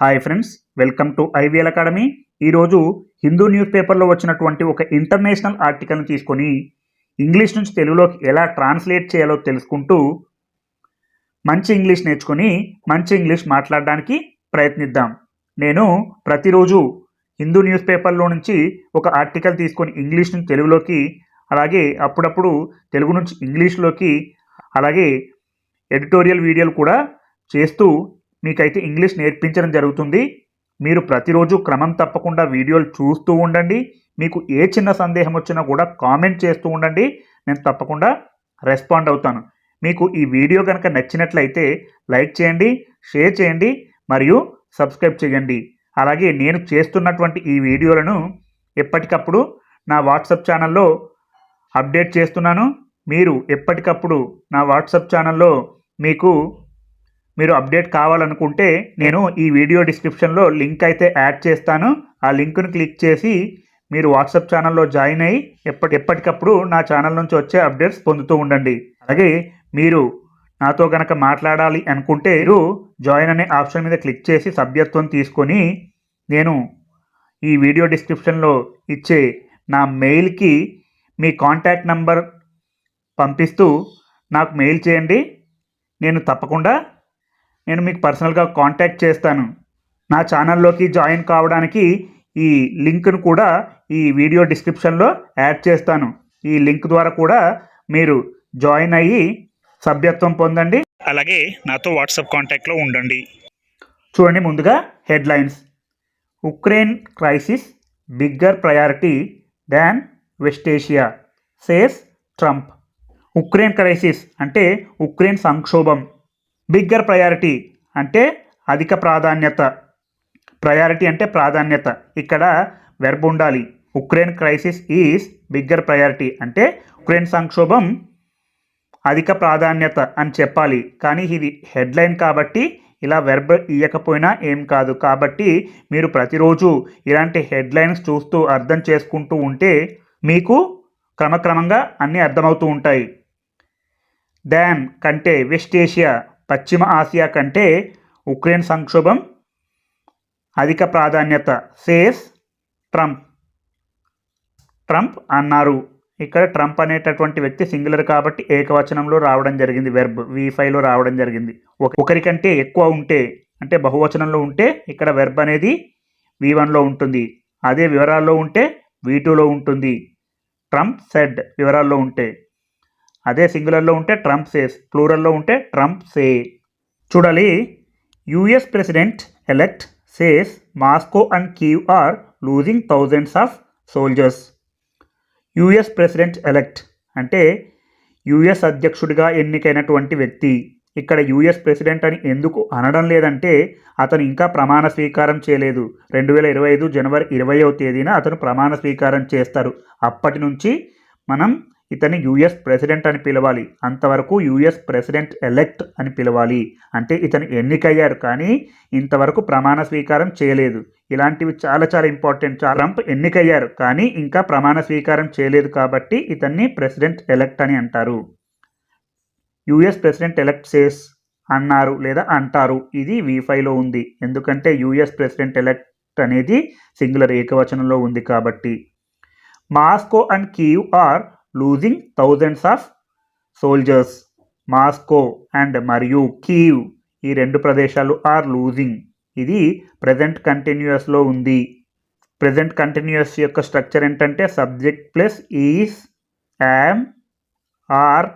Hi friends welcome to IVL academy. ఈరోజు Hindu news పేపర్లో వచ్చినటువంటి ఒక ఇంటర్నేషనల్ ఆర్టికల్ని తీసుకొని ఇంగ్లీష్ నుంచి తెలుగులోకి ఎలా ట్రాన్స్లేట్ చేయాలో తెలుసుకుంటూ మంచి ఇంగ్లీష్ నేర్చుకొని మంచి ఇంగ్లీష్ మాట్లాడడానికి ప్రయత్నిద్దాం. నేను ప్రతిరోజు హిందూ న్యూస్ పేపర్లో నుంచి ఒక ఆర్టికల్ తీసుకొని ఇంగ్లీష్ నుంచి తెలుగులోకి అలాగే అప్పుడప్పుడు తెలుగు నుంచి ఇంగ్లీష్లోకి అలాగే ఎడిటోరియల్ వీడియోలు కూడా చేస్తూ మీకైతే ఇంగ్లీష్ నేర్పించడం జరుగుతుంది. మీరు ప్రతిరోజు క్రమం తప్పకుండా వీడియోలు చూస్తూ ఉండండి. మీకు ఏ చిన్న సందేహం వచ్చినా కూడా కామెంట్ చేస్తూ ఉండండి. నేను తప్పకుండా రెస్పాండ్ అవుతాను. మీకు ఈ వీడియో కనుక నచ్చినట్లయితే లైక్ చేయండి షేర్ చేయండి మరియు సబ్స్క్రైబ్ చేయండి. అలాగే నేను చేస్తున్నటువంటి ఈ వీడియోలను ఎప్పటికప్పుడు నా వాట్సాప్ ఛానల్లో అప్డేట్ చేస్తున్నాను. మీరు ఎప్పటికప్పుడు నా వాట్సాప్ ఛానల్లో మీకు మీరు అప్డేట్ కావాలనుకుంటే నేను ఈ వీడియో డిస్క్రిప్షన్లో లింక్ అయితే యాడ్ చేస్తాను. ఆ లింక్ను క్లిక్ చేసి మీరు వాట్సాప్ ఛానల్లో జాయిన్ అయ్యి ఎప్పటి ఎప్పటికప్పుడు నా ఛానల్ నుంచి వచ్చే అప్డేట్స్ పొందుతూ ఉండండి. అలాగే మీరు నాతో గనక మాట్లాడాలి అనుకుంటే మీరు జాయిన్ అనే ఆప్షన్ మీద క్లిక్ చేసి సభ్యత్వం తీసుకొని నేను ఈ వీడియో డిస్క్రిప్షన్లో ఇచ్చే నా మెయిల్కి మీ కాంటాక్ట్ నంబర్ పంపిస్తూ నాకు మెయిల్ చేయండి. నేను తప్పకుండా నేను మీకు పర్సనల్గా కాంటాక్ట్ చేస్తాను. నా ఛానల్లోకి జాయిన్ కావడానికి ఈ లింక్ను కూడా ఈ వీడియో డిస్క్రిప్షన్లో యాడ్ చేస్తాను. ఈ లింక్ ద్వారా కూడా మీరు జాయిన్ అయ్యి సభ్యత్వం పొందండి. అలాగే నాతో వాట్సాప్ కాంటాక్ట్లో ఉండండి. చూడండి ముందుగా headlines Ukraine crisis bigger priority than West Asia says Trump Ukraine crisis అంటే ఉక్రెయిన్ సంక్షోభం. బిగ్గర్ ప్రయారిటీ అంటే అధిక ప్రాధాన్యత. ప్రయారిటీ అంటే ప్రాధాన్యత. ఇక్కడ వెర్బ్ ఉండాలి. Ukraine crisis is bigger priority అంటే ఉక్రెయిన్ సంక్షోభం అధిక ప్రాధాన్యత అని చెప్పాలి. కానీ ఇది హెడ్లైన్ కాబట్టి ఇలా వెర్బ్ ఇవ్వకపోయినా ఏం కాదు. కాబట్టి మీరు ప్రతిరోజు ఇలాంటి హెడ్లైన్స్ చూస్తూ అర్థం చేసుకుంటూ ఉంటే మీకు క్రమక్రమంగా అన్నీ అర్థమవుతూ ఉంటాయి. దాన్ కంటే వెస్ట్ ఏషియా పశ్చిమ ఆసియా కంటే ఉక్రెయిన్ సంక్షోభం అధిక ప్రాధాన్యత. Says Trump. ట్రంప్ అన్నారు. ఇక్కడ ట్రంప్ అనేటటువంటి వ్యక్తి సింగులర్ కాబట్టి ఏకవచనంలో రావడం జరిగింది. వెర్బ్ వి ఫైవ్లో రావడం జరిగింది. ఒకరికంటే ఎక్కువ ఉంటే అంటే బహువచనంలో ఉంటే ఇక్కడ వెర్బ్ అనేది వి వన్లో ఉంటుంది. అదే వివరాల్లో ఉంటే వి టూలో ఉంటుంది. ట్రంప్ సెడ్ వివరాల్లో ఉంటే. అదే సింగులర్లో ఉంటే ట్రంప్ సేస్ ప్లూరల్లో ఉంటే ట్రంప్ సే. చూడాలి. US president elect says Moscow and Kyiv are losing thousands of soldiers. US president elect అంటే యుఎస్ అధ్యక్షుడిగా ఎన్నికైనటువంటి వ్యక్తి. ఇక్కడ యుఎస్ ప్రెసిడెంట్ అని ఎందుకు అనడం లేదంటే అతను ఇంకా ప్రమాణ స్వీకారం చేయలేదు. రెండు వేల ఇరవై ఐదు జనవరి ఇరవైవ తేదీన అతను ప్రమాణ స్వీకారం చేస్తారు. అప్పటి నుంచి మనం ఇతన్ని యుఎస్ ప్రెసిడెంట్ అని పిలవాలి. అంతవరకు యుఎస్ ప్రెసిడెంట్ ఎలెక్ట్ అని పిలవాలి. అంటే ఇతను ఎన్నికయ్యారు కానీ ఇంతవరకు ప్రమాణ స్వీకారం చేయలేదు. ఇలాంటివి చాలా చాలా ఇంపార్టెంట్ చాలా ట్రంప్ ఎన్నికయ్యారు కానీ ఇంకా ప్రమాణ స్వీకారం చేయలేదు కాబట్టి ఇతన్ని ప్రెసిడెంట్ ఎలెక్ట్ అని అంటారు. యుఎస్ ప్రెసిడెంట్ ఎలెక్ట్ సేస్ అన్నారు లేదా అంటారు. ఇది వీఫైలో ఉంది. ఎందుకంటే యుఎస్ ప్రెసిడెంట్ ఎలెక్ట్ అనేది సింగులర్ ఏకవచనంలో ఉంది కాబట్టి. Moscow and Kyiv are losing thousands of soldiers Moscow and మరియు కీవ్ ఈ రెండు ప్రదేశాలు ఆర్ లూజింగ్ ఇది ప్రజెంట్ కంటిన్యూస్లో ఉంది. ప్రజెంట్ కంటిన్యూస్ యొక్క స్ట్రక్చర్ ఏంటంటే subject plus is am are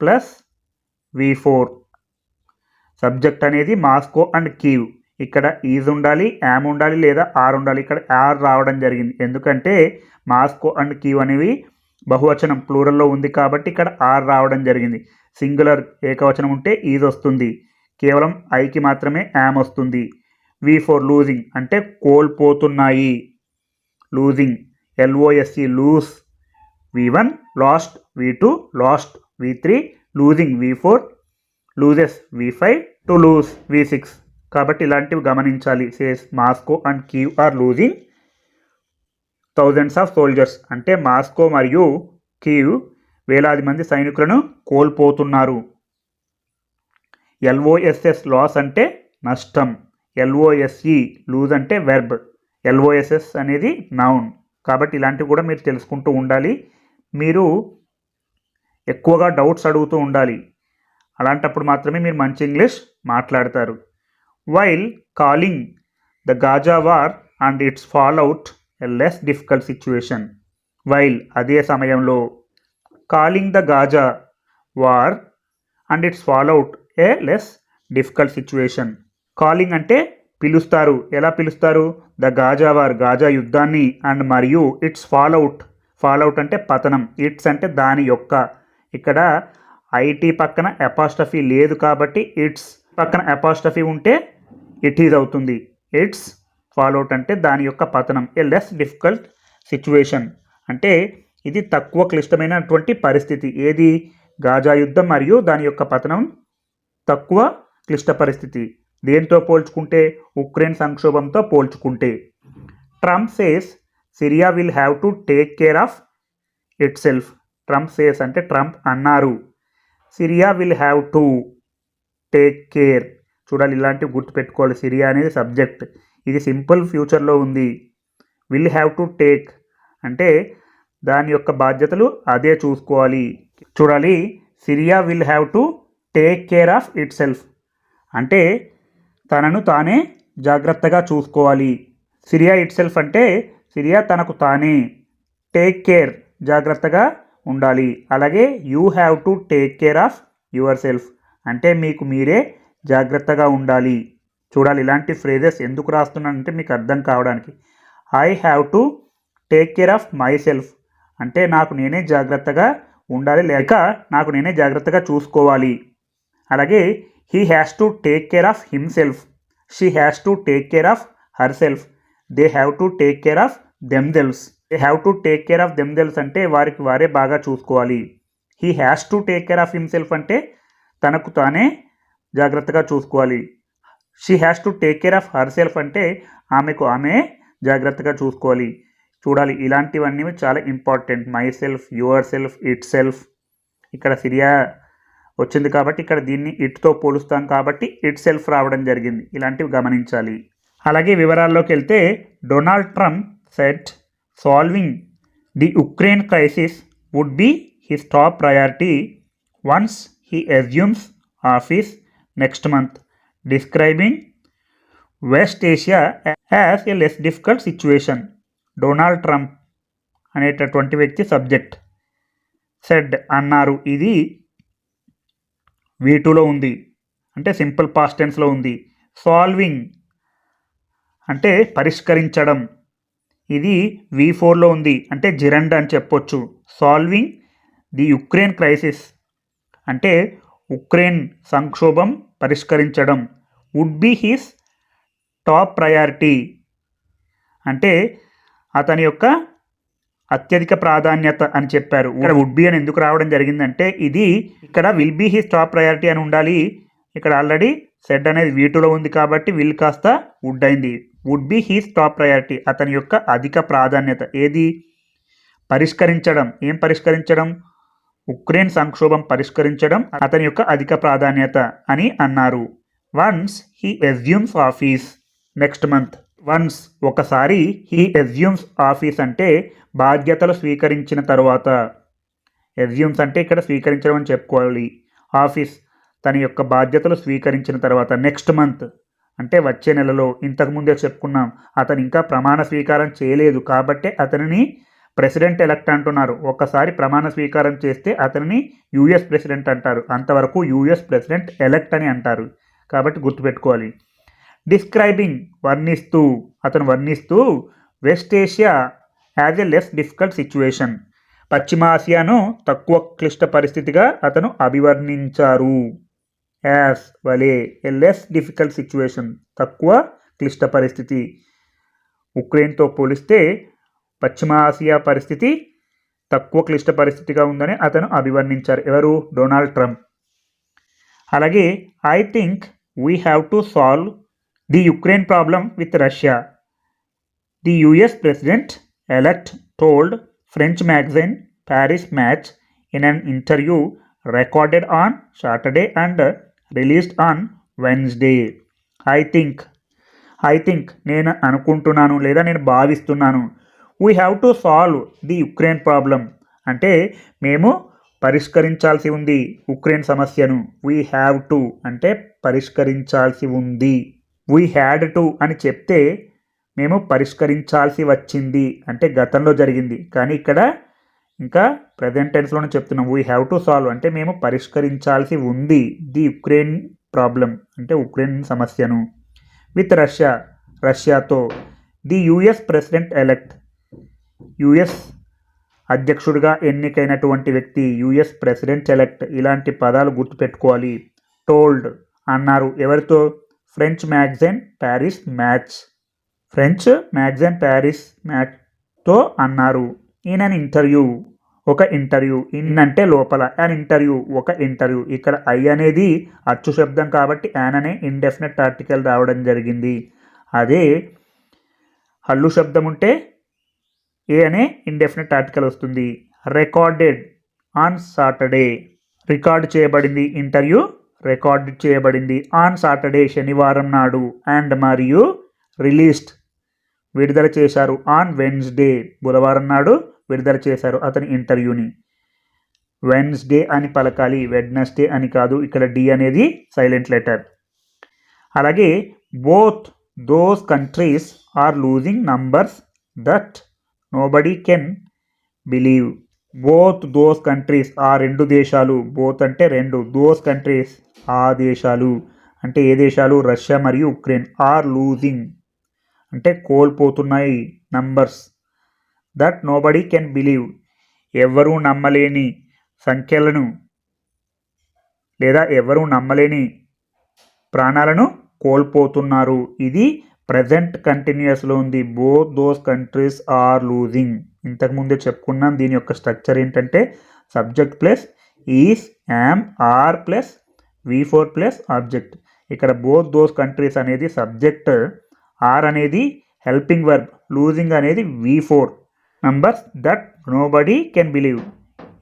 plus V four subject అనేది మాస్కో అండ్ కీవ్ ఇక్కడ ఈజ్ ఉండాలి యామ్ ఉండాలి లేదా ఆర్ ఉండాలి. ఇక్కడ ఆర్ రావడం జరిగింది. ఎందుకంటే మాస్కో అండ్ కీవ్ అనేవి బహువచనం ప్లూరల్లో ఉంది కాబట్టి ఇక్కడ ఆర్ రావడం జరిగింది. సింగులర్ ఏకవచనం ఉంటే ఈజ్ వస్తుంది. కేవలం ఐకి మాత్రమే యామ్ వస్తుంది. వి ఫోర్ లూజింగ్ అంటే కోల్పోతున్నాయి. Losing. LOSC lose V one lost. V two lost. V three losing. V four loses. V five to lose. V six. కాబట్టి ఇలాంటివి గమనించాలి. Says Moscow and Kyiv are losing. Thousands of soldiers. అంటే Moscow మరియు Kyiv వేలాది మంది సైనికులను కోల్పోతున్నారు. LOSS loss అంటే నష్టం. ఎల్ఓఎస్ఈ లూజ్ అంటే వెర్బ్. ఎల్ఓఎస్ఎస్ అనేది నౌన్. కాబట్టి ఇలాంటివి కూడా మీరు తెలుసుకుంటూ ఉండాలి. మీరు ఎక్కువగా డౌట్స్ అడుగుతూ ఉండాలి. అలాంటప్పుడు మాత్రమే మీరు మంచి ఇంగ్లీష్ మాట్లాడతారు. While calling the Gaza war and its fall out a less difficult situation while అదే సమయంలో calling the Gaza war and its fall a less difficult situation calling అంటే పిలుస్తారు. ఎలా పిలుస్తారు? ద గాజా వార్ గాజా యుద్ధాన్ని and మరియు its fall out అంటే పతనం. ఇట్స్ అంటే దాని యొక్క. ఇక్కడ ఐటీ పక్కన అపాస్టఫీ లేదు కాబట్టి ఇట్స్ పక్కన అపాస్టఫీ ఉంటే ఇట్ ఈజ్ అవుతుంది. ఇట్స్ ఫాలోట్ అంటే దాని యొక్క పతనం ఏ లెస్ డిఫికల్ట్ సిచ్యువేషన్ అంటే ఇది తక్కువ క్లిష్టమైనటువంటి పరిస్థితి. ఏది? గాజా యుద్ధం మరియు దాని యొక్క పతనం తక్కువ క్లిష్ట పరిస్థితి. దేంతో పోల్చుకుంటే? ఉక్రెయిన్ సంక్షోభంతో పోల్చుకుంటే. Trump says Syria will have to take care of itself Trump says అంటే ట్రంప్ అన్నారు. Syria will have to take care చూడాలి ఇలాంటివి గుర్తుపెట్టుకోవాలి. సిరియా అనేది సబ్జెక్ట్ ఇది సింపుల్ ఫ్యూచర్లో ఉంది. విల్ హ్యావ్ టు టేక్ అంటే దాని యొక్క బాధ్యతలు అదే చూసుకోవాలి. చూడాలి Syria will have to take care of itself అంటే తనను తానే జాగ్రత్తగా చూసుకోవాలి. సిరియా ఇట్ సెల్ఫ్ అంటే సిరియా తనకు తానే టేక్ కేర్ జాగ్రత్తగా ఉండాలి. అలాగే you have to take care of yourself అంటే మీకు మీరే జాగ్రత్తగా ఉండాలి. చూడాలి. ఇలాంటి ఫ్రేజెస్ ఎందుకు రాస్తున్నానంటే మీకు అర్థం కావడానికి. I have to take care of myself. అంటే నాకు నేనే జాగ్రత్తగా ఉండాలి. లేక నాకు నేనే జాగ్రత్తగా చూసుకోవాలి. అలాగే he has to take care of himself she has to take care of herself. They have to take care of themselves they have to take care of themselves అంటే వారికి వారే బాగా చూసుకోవాలి. He has to take care of himself అంటే తనకు తానే జాగ్రత్తగా చూసుకోవాలి. She has to take care of herself అంటే ఆమెకు ఆమె జాగ్రత్తగా చూసుకోవాలి. చూడాలి. ఇలాంటివన్నీ చాలా important my self yourself itself ఇక్కడ సిరియా వచ్చింది కాబట్టి ఇక్కడ దీన్ని ఇట్తో పోలుస్తాం కాబట్టి ఇట్ సెల్ఫ్ రావడం జరిగింది. ఇలాంటివి గమనించాలి. అలాగే వివరాల్లోకి వెళ్తే Donald Trump said solving the Ukraine crisis would be his top priority once he assumes office next month describing West Asia as a less difficult situation Donald Trump అనేటటువంటి వ్యక్తి సబ్జెక్ట్ సెడ్ అన్నారు. ఇది వీటూలో ఉంది. అంటే సింపుల్ పాస్టెన్స్లో ఉంది. Solving అంటే పరిష్కరించడం. ఇది వి ఫోర్లో ఉంది. అంటే జిరండ్ అని చెప్పొచ్చు. సాల్వింగ్ ది యుక్రెయిన్ క్రైసిస్ అంటే ఉక్రెయిన్ సంక్షోభం పరిష్కరించడం. Would be his top priority అంటే అతని యొక్క అత్యధిక ప్రాధాన్యత అని చెప్పారు. ఇక్కడ వుడ్ బి అని ఎందుకు రావడం జరిగిందంటే ఇది ఇక్కడ will be his top priority అని ఉండాలి. ఇక్కడ ఆల్రెడీ సెడ్ అనేది వీటులో ఉంది కాబట్టి విల్ కాస్త వుడ్ అయింది. Would be his top priority అతని యొక్క అధిక ప్రాధాన్యత. ఏది? పరిష్కరించడం. ఏం పరిష్కరించడం? ఉక్రెయిన్ సంక్షోభం పరిష్కరించడం అతని యొక్క అధిక ప్రాధాన్యత అని అన్నారు. Once he assumes office next month once ఒకసారి హీ ఎజ్యూమ్స్ ఆఫీస్ అంటే బాధ్యతలు స్వీకరించిన తర్వాత. ఎజ్యూమ్స్ అంటే ఇక్కడ స్వీకరించడం అని చెప్పుకోవాలి. ఆఫీస్ తన యొక్క బాధ్యతలు స్వీకరించిన తర్వాత నెక్స్ట్ మంత్ అంటే వచ్చే నెలలో ఇంతకుముందే చెప్పుకున్నాం. అతను ఇంకా ప్రమాణ స్వీకారం చేయలేదు కాబట్టి అతనిని ప్రెసిడెంట్ ఎలక్ట్ అంటున్నారు. ఒక్కసారి ప్రమాణ స్వీకారం చేస్తే అతనిని యూఎస్ ప్రెసిడెంట్ అంటారు. అంతవరకు యూఎస్ ప్రెసిడెంట్ ఎలక్ట్ అని అంటారు. కాబట్టి గుర్తుపెట్టుకోవాలి. డిస్క్రైబింగ్ వర్ణిస్తూ. అతను వర్ణిస్తూ West Asia as a less difficult situation పశ్చిమాసియాను తక్కువ క్లిష్ట పరిస్థితిగా అతను అభివర్ణించారు. యాస్ వలే ఎ లెస్ డిఫికల్ట్ సిచ్యువేషన్ తక్కువ క్లిష్ట పరిస్థితి. ఉక్రెయిన్తో పోలిస్తే పశ్చిమ ఆసియా పరిస్థితి తక్కువ క్లిష్ట పరిస్థితిగా ఉందని అతను అభివర్ణించారు. ఎవరు? Donald Trump. అలాగే I think we have to solve the Ukraine problem with Russia the US president elect told French magazine Paris Match in an interview recorded on Saturday and released on Wednesday I think I think నేను అనుకుంటున్నాను లేదా నేను భావిస్తున్నాను. We have to solve the Ukraine problem అంటే మేము పరిష్కరించాల్సి ఉంది Ukraine సమస్యను. వీ హ్యావ్ టు అంటే పరిష్కరించాల్సి ఉంది. వీ హ్యాడ్ టు అని చెప్తే మేము పరిష్కరించాల్సి వచ్చింది. అంటే గతంలో జరిగింది. కానీ ఇక్కడ ఇంకా ప్రజెంట్ టెన్స్లోనే చెప్తున్నాం. వీ హ్యావ్ టు సాల్వ్ అంటే మేము పరిష్కరించాల్సి ఉంది. ది ఉక్రెయిన్ ప్రాబ్లం అంటే ఉక్రెయిన్ సమస్యను. విత్ రష్యా రష్యాతో the US president elect US అధ్యక్షుడిగా ఎన్నికైనటువంటి వ్యక్తి. యుఎస్ ప్రెసిడెంట్ ఎలెక్ట్ ఇలాంటి పదాలు గుర్తుపెట్టుకోవాలి. టోల్డ్ అన్నారు. ఎవరితో? French magazine Paris Match. French magazine Paris మ్యాచ్తో అన్నారు. ఈయన ఇంటర్వ్యూ. ఒక ఇంటర్వ్యూ. ఇన్ అంటే లోపల. An interview. ఒక ఇంటర్వ్యూ. ఇక్కడ ఐ అనేది అచ్చు శబ్దం కాబట్టి యాన్ అనే ఇండెఫినెట్ ఆర్టికల్ రావడం జరిగింది. అదే హల్లు శబ్దం ఉంటే ఏ అనే ఇండెఫినెట్ ఆర్టికల్ వస్తుంది. Recorded on Saturday. రికార్డ్ చేయబడింది. ఇంటర్వ్యూ రికార్డ్ చేయబడింది ఆన్ సాటర్డే శనివారం నాడు అండ్ మరియు రిలీజ్డ్ విడుదల చేశారు ఆన్ వెన్స్డే బుధవారం నాడు విడుదల చేశారు అతని ఇంటర్వ్యూని. వెన్స్డే అని పలకాలి వెడ్నెస్డే అని కాదు ఇక్కడ డి అనేది సైలెంట్ లెటర్. అలాగే both those countries are losing numbers that nobody can believe. Both those countries ఆ రెండు దేశాలు బోత్ అంటే రెండు దోస్ కంట్రీస్ ఆ దేశాలు. అంటే ఏ దేశాలు? రష్యా మరియు ఉక్రెయిన్ ఆర్ లూజింగ్ అంటే కోల్పోతున్నాయి numbers that nobody can believe ఎవరూ నమ్మలేని సంఖ్యలను లేదా ఎవరూ నమ్మలేని ప్రాణాలను కోల్పోతున్నారు. ఇది ప్రజెంట్ కంటిన్యూస్లో ఉంది. Both those countries are losing. ఇంతకుముందే చెప్పుకున్నాం దీని యొక్క స్ట్రక్చర్ ఏంటంటే subject plus is am are plus V four plus object. ఇక్కడ బోత్ దోస్ కంట్రీస్ అనేది సబ్జెక్ట్ ఆర్ అనేది హెల్పింగ్ వర్బ్ లూజింగ్ అనేది V four. Numbers that nobody can believe.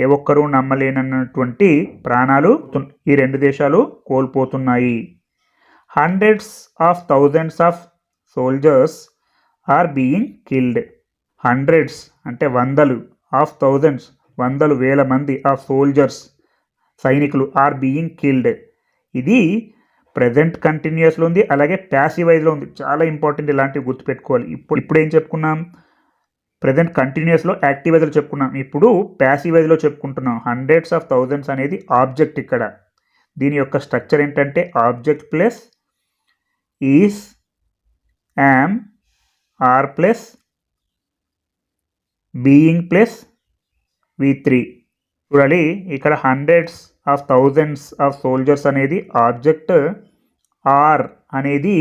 ఏ ఒక్కరూ నమ్మలేనన్నటువంటి ప్రాణాలు ఈ రెండు దేశాలు కోల్పోతున్నాయి. Hundreds of thousands of soldiers are being killed hundreds అంటే వందలు ఆఫ్ థౌజండ్స్ వందలు వేల మంది ఆఫ్ సోల్జర్స్ సైనికులు ఆర్ బీయింగ్ కిల్డ్ ఇది ప్రజెంట్ కంటిన్యూస్లో ఉంది అలాగే ప్యాసివైజ్లో ఉంది. చాలా ఇంపార్టెంట్ ఇలాంటివి గుర్తుపెట్టుకోవాలి. ఇప్పుడు ఇప్పుడు ఏం చెప్పుకున్నాం? ప్రజెంట్ కంటిన్యూస్లో యాక్టివైజ్లో చెప్పుకున్నాం. ఇప్పుడు ప్యాసివైజ్లో చెప్పుకుంటున్నాం. హండ్రెడ్స్ ఆఫ్ థౌజండ్స్ అనేది ఆబ్జెక్ట్ ఇక్కడ. దీని యొక్క స్ట్రక్చర్ ఏంటంటే object plus is am are plus being plus V three చూడాలి ఇక్కడ hundreds of thousands of soldiers అనేది ఆబ్జెక్ట్ ఆర్ అనేది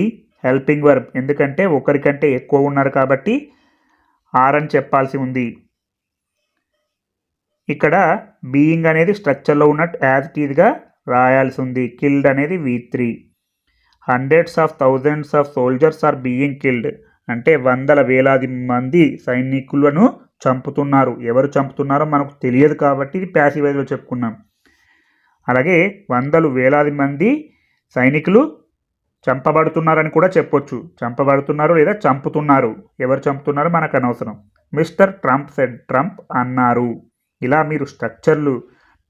హెల్పింగ్ వర్బ్ ఎందుకంటే ఒకరికంటే ఎక్కువ ఉన్నారు కాబట్టి ఆర్ అని చెప్పాల్సి ఉంది. ఇక్కడ బీయింగ్ అనేది స్ట్రక్చర్లో ఉన్నట్టు యాజ్ టీజ్గా రాయాల్సి ఉంది. కిల్డ్ అనేది V three hundreds of thousands of soldiers are being killed అంటే వందల వేలాది మంది సైనికులను చంపుతున్నారు. ఎవరు చంపుతున్నారో మనకు తెలియదు కాబట్టి ఇది ప్యాసివైజ్లో చెప్పుకున్నాం. అలాగే వందలు వేలాది మంది సైనికులు చంపబడుతున్నారని కూడా చెప్పొచ్చు. చంపబడుతున్నారు లేదా చంపుతున్నారు. ఎవరు చంపుతున్నారో మనకు అనవసరం. మిస్టర్ ట్రంప్ సెడ్ ట్రంప్ అన్నారు. ఇలా మీరు స్ట్రక్చర్లు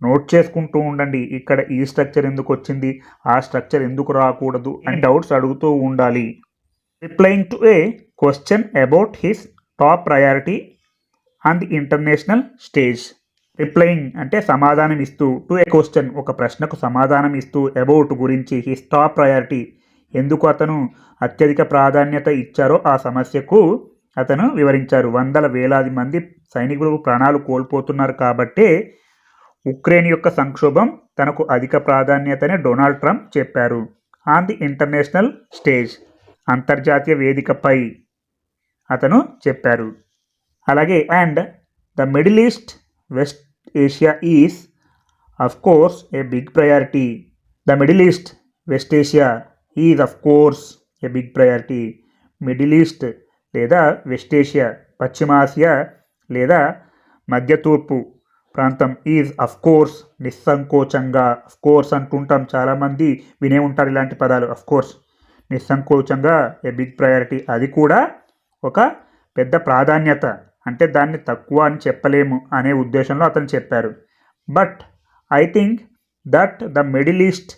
నోట్ చేసుకుంటూ ఉండండి. ఇక్కడ ఈ స్ట్రక్చర్ ఎందుకు వచ్చింది? ఆ స్ట్రక్చర్ ఎందుకు రాకూడదు? అని డౌట్స్ అడుగుతూ ఉండాలి. Replying to a question about his top priority on the international stage replying అంటే సమాధానం ఇస్తూ టు ఏ క్వశ్చన్ ఒక ప్రశ్నకు సమాధానం ఇస్తూ అబౌట్ గురించి హిస్ టాప్ ప్రయారిటీ ఎందుకు అతను అత్యధిక ప్రాధాన్యత ఇచ్చారో ఆ సమస్యకు అతను వివరించారు. వందల వేలాది మంది సైనికులు ప్రాణాలు కోల్పోతున్నారు కాబట్టే ఉక్రెయిన్ యొక్క సంక్షోభం తనకు అధిక ప్రాధాన్యతని డొనాల్డ్ ట్రంప్ చెప్పారు. ఆన్ ది ఇంటర్నేషనల్ స్టేజ్ అంతర్జాతీయ వేదికపై అతను చెప్పారు. అలాగే and the Middle East West Asia is of course a big priority. The Middle East West Asia is of course a big priority. Middle East లేదా West Asia పశ్చిమాసియా లేదా మధ్య తూర్పు ప్రాంతం ఈజ్ అఫ్ కోర్స్ నిస్సంకోచంగా అఫ్ కోర్స్ అంటుంటాం చాలామంది వినే ఉంటారు ఇలాంటి పదాలు అఫ్ కోర్స్ నిస్సంకోచంగా ఏ బిగ్ ప్రయారిటీ అది కూడా ఒక పెద్ద ప్రాధాన్యత. అంటే దాన్ని తక్కువ అని చెప్పలేము అనే ఉద్దేశంలో అతను చెప్పారు. But I think that the Middle East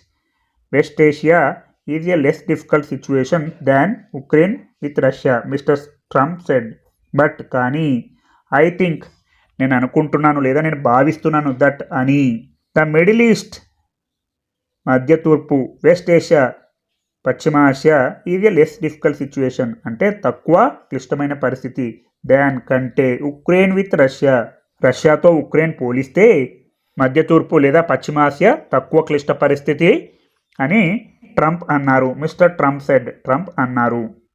West Asia is a less difficult situation than Ukraine with Russia Mister Trump said but కానీ ఐ థింక్ నేను అనుకుంటున్నాను లేదా నేను భావిస్తున్నాను దట్ అని ద మిడిల్ ఈస్ట్ మధ్య తూర్పు వెస్ట్ ఏషియా పశ్చిమ ఆసియా ఇది లెస్ డిఫికల్ట్ సిచ్యువేషన్ అంటే తక్కువ క్లిష్టమైన పరిస్థితి. దాన్ కంటే ఉక్రెయిన్ విత్ రష్యా రష్యాతో ఉక్రెయిన్ పోలిస్తే మధ్య తూర్పు లేదా పశ్చిమ ఆసియా తక్కువ క్లిష్ట పరిస్థితి అని ట్రంప్ అన్నారు. మిస్టర్ ట్రంప్ సెడ్ ట్రంప్ అన్నారు.